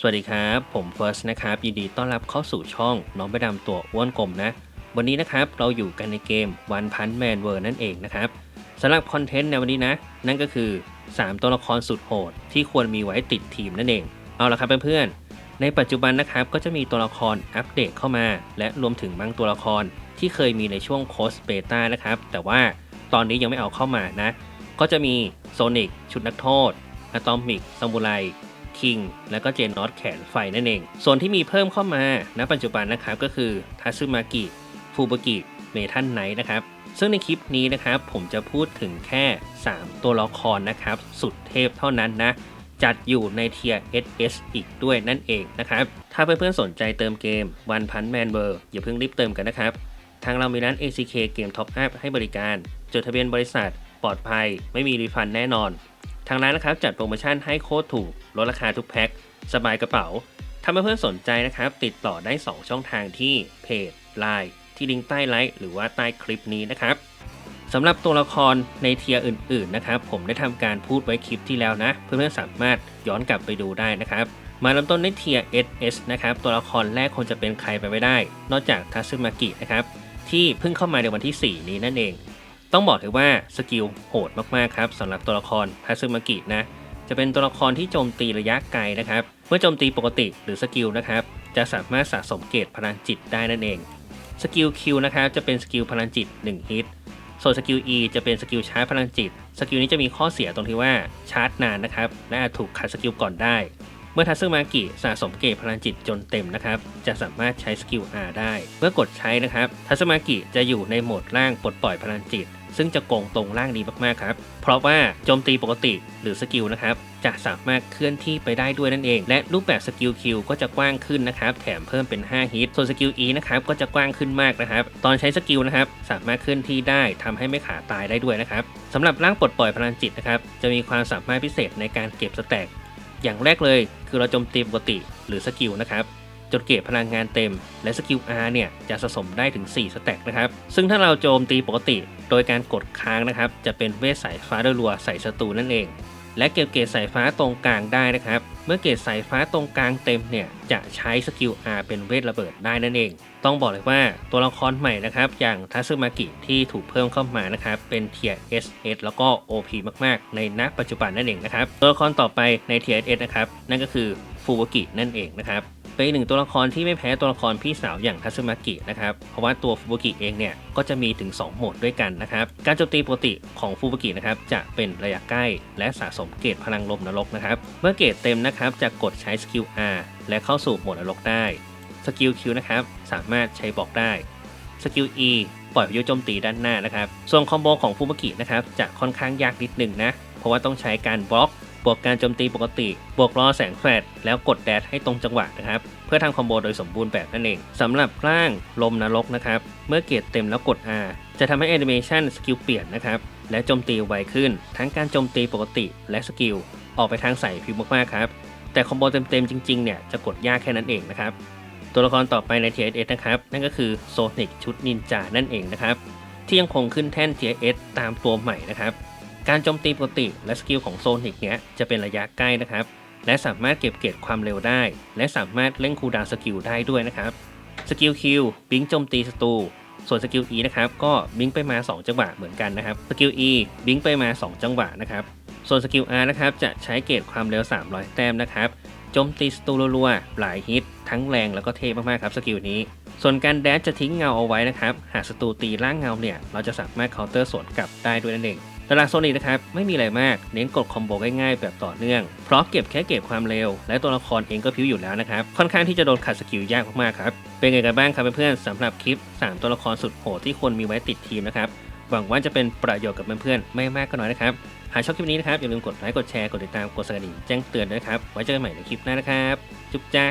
สวัสดีครับ ผมเฟิร์สนะครับ ยินดีต้อนรับเข้าสู่ช่อง น้องไปดำตัวอ้วนกลมนะ วันนี้นะครับเราอยู่กันในเกมวันพันแมนเวอร์นั่นเองนะครับสำหรับคอนเทนต์ในวันนี้นะ นั่นก็คือ 3 ตัวละครสุดโหด ที่ควรมีไว้ติดทีมนั่นเอง เอาละครับเพื่อนๆ ในปัจจุบันนะครับก็จะมีตัวละครอัปเดตเข้ามา และรวมถึงบางตัวละครที่เคยมีในช่วงโคสเบต้านะครับแต่ว่าตอนนี้ยังไม่เอาเข้ามานะ ก็จะมีโซนิกชุดนักโทษอะตอมิกซามูไร คิงและก็เจนนอตแขนไฟนั่นเอง ส่วนที่มีเพิ่มเข้ามาณปัจจุบันนะครับก็คือทัซึมากิฟูบกิเมทันไนท์นะครับซึ่งในคลิปนี้นะครับผมจะพูดถึงแค่ 3 ตัวละครนะครับ สุดเทพเท่านั้นนะ จัดอยู่ในเทียร์ SS อีกด้วยนั่นเองนะครับ ถ้าเพื่อนๆสนใจเติมเกม One Punch Man World อย่าเพิ่งรีบเติมกันนะครับ ทางเรามีร้าน ACK เกมท็อปอัพให้บริการ จดทะเบียนบริษัท ปลอดภัย ไม่มีรีฟันแน่นอน ทางร้านนะครับจัดโปรโมชั่นให้โคตรถูกลดราคาทุกแพ็คสบายกระเป๋า ถ้าเพื่อนๆสนใจนะครับ ติดต่อได้ 2 ช่องทางที่เพจ Line ที่ลิงก์ใต้ไลค์หรือว่าใต้คลิปนี้นะครับสำหรับตัวละครในเทียร์อื่นๆนะครับ ผมได้ทำการพูดไว้คลิปที่แล้วนะ เพื่อนๆสามารถย้อนกลับไปดูได้นะครับ มาเริ่มต้นในเทียร์ SS นะครับ ตัวละครแรกคงจะเป็นใครไปไม่ได้ นอกจากทัซึมากินะครับที่เพิ่งเข้ามาในวันที่ 4 นี้นั่นเอง ต้องบอกเลยว่าสกิลโหดมากๆครับสำหรับตัวละครทัซึมากินะจะเป็นตัวละครที่โจมตีระยะไกลนะครับ เมื่อโจมตีปกติหรือสกิลนะครับ จะสามารถสะสมเกรดพลังจิตได้นั่นเอง สกิล Q นะครับจะเป็นสกิลพลังจิต1ฮิต ส่วนสกิล E จะเป็นสกิลชาร์จพลังจิต สกิลนี้จะมีข้อเสียตรงที่ว่าชาร์จนานนะครับ และอาจถูกขัดสกิลก่อนได้ เมื่อทัซึมากิสะสมเกรดพลังจิตจนเต็มนะครับ จะสามารถใช้สกิล R ได้ เมื่อกดใช้นะครับทัซึมากิจะอยู่ในโหมดล่างปลดปล่อยพลังจิต ซึ่งจะโกงตรงล่างดีมากๆครับ เพราะว่าโจมตีปกติหรือสกิลนะครับจะสามารถเคลื่อนที่ไปได้ด้วยนั่นเอง และรูปแบบสกิล Q ก็จะกว้างขึ้นนะครับ แถมเพิ่มเป็น 5 ฮิต ส่วนสกิล E นะครับก็จะกว้างขึ้นมากนะครับ ตอนใช้สกิลนะครับสามารถเคลื่อนที่ได้ทำให้ไม่ขาตายได้ด้วยนะครับสำหรับร่างปลดปล่อยพลังจิตนะครับจะมีความสามารถพิเศษในการเก็บสแต็ก อย่างแรกเลยคือเราโจมตีปกติหรือสกิลนะครับจนเก็บพลังงานเต็ม และสกิล R เนี่ยจะสะสมได้ถึง 4 สแต็กนะครับ ซึ่งถ้าเราโจมตีปกติ โดยการกดค้างนะครับ จะเป็นเวทสายฟ้ารัวใส่ศัตรูนั่นเอง และเก็บเกรดสายฟ้าตรงกลางได้นะครับ เมื่อเกรดสายฟ้าตรงกลางเต็มเนี่ยจะใช้สกิล R เป็นเวทระเบิดได้นั่นเอง ต้องบอกเลยว่าตัวละครใหม่นะครับอย่างทัซึมากิที่ถูกเพิ่มเข้ามานะครับเป็นเทีย SS แล้วก็ OP มากๆ ในณปัจจุบันนั่นเองนะครับตัวละครต่อไปในเทีย SS นะครับนั่นก็คือฟูวกินั่นเองนะครับ เป็นอีกหนึ่งตัวละครที่ไม่แพ้ตัวละครพี่สาวอย่างทัซึมากินะครับ เพราะว่าตัวฟูบุกิเองเนี่ยก็จะมีถึง 2 โหมดด้วยกันนะครับ การโจมตีปกติของฟูบุกินะครับจะเป็นระยะใกล้ และสะสมเกรดพลังลมนรกนะครับ เมื่อเกรดเต็มนะครับจะกดใช้สกิล R และเข้าสู่โหมดนรกได้ สกิล Q นะครับสามารถใช้บอกได้ สกิล E ปล่อยพยุโจมตีด้านหน้านะครับ ส่วนคอมโบของฟูบุกินะครับจะค่อนข้างยากนิดนึงนะ เพราะว่าต้องใช้การบล็อก บวกการโจมตีปกติ บวกรอแสงแฟลชแล้วกดแดดให้ตรงจังหวะนะครับ เพื่อทำคอมโบโดยสมบูรณ์แบบนั่นเองสำหรับร่างลมนรกนะครับ เมื่อเกรดเต็มแล้วกด R จะทำให้แอนิเมชันสกิลเปลี่ยนนะครับและโจมตีไวขึ้น ทั้งการโจมตีปกติและสกิลออกไปทางใส่ผิวมากๆครับแต่คอมโบเต็มๆจริงๆเนี่ยจะกดยากแค่นั้นเองนะครับตัวละครต่อไปใน TSS นะครับ นั่นก็คือโซนิกชุดนินจานั่นเองนะครับ ที่ยังคงขึ้นแท่น T.S. ตามตัวใหม่นะครับ การโจมตีปกติและสกิลของโซนิกเนี้ยจะเป็นระยะใกล้นะครับ และสามารถเก็บเกรดความเร็วได้ และสามารถเล่นคูลดาวน์สกิลได้ด้วยนะครับสกิล Q บิงโจมตีศัตรูส่วนสกิล E นะครับก็บิงไปมา 2 จังหวะเหมือนกันนะครับสกิล E บิงไปมา 2 จังหวะนะครับส่วนสกิล R นะครับจะใช้เกรดความเร็ว 300 แต้มนะครับโจมตีศัตรูรัวๆหลายฮิต ทั้งแรงแล้วก็เท่มากๆครับสกิลนี้ ส่วนการแดชจะทิ้งเงาเอาไว้นะครับ หากศัตรูตีร่างเงาเนี่ย เราจะสามารถเคาน์เตอร์สวนกลับได้ด้วยนั่นเองตารางโซนิกนะครับไม่มีอะไรมากเน้นกดคอมโบง่ายๆแบบต่อเนื่องเพราะเก็บแค่เก็บความเร็ว และตัวละครเองก็พิ้วอยู่แล้วนะครับ ค่อนข้างที่จะโดนขัดสกิลยากมากๆครับ เป็นไงกันบ้างครับเพื่อนๆสำหรับคลิป 3 ตัวละครสุดโหดที่ควรมีไว้ติดทีมนะครับหวังว่าจะเป็นประโยชน์กับเพื่อนๆไม่มากก็น้อยนะครับ หากชอบคลิปนี้นะครับอย่าลืมกดไลค์กดแชร์กดติดตามกดสั่นกระดิ่งแจ้งเตือนด้วยครับไว้เจอกันใหม่ในคลิปหน้านะครับจุ๊บจ้า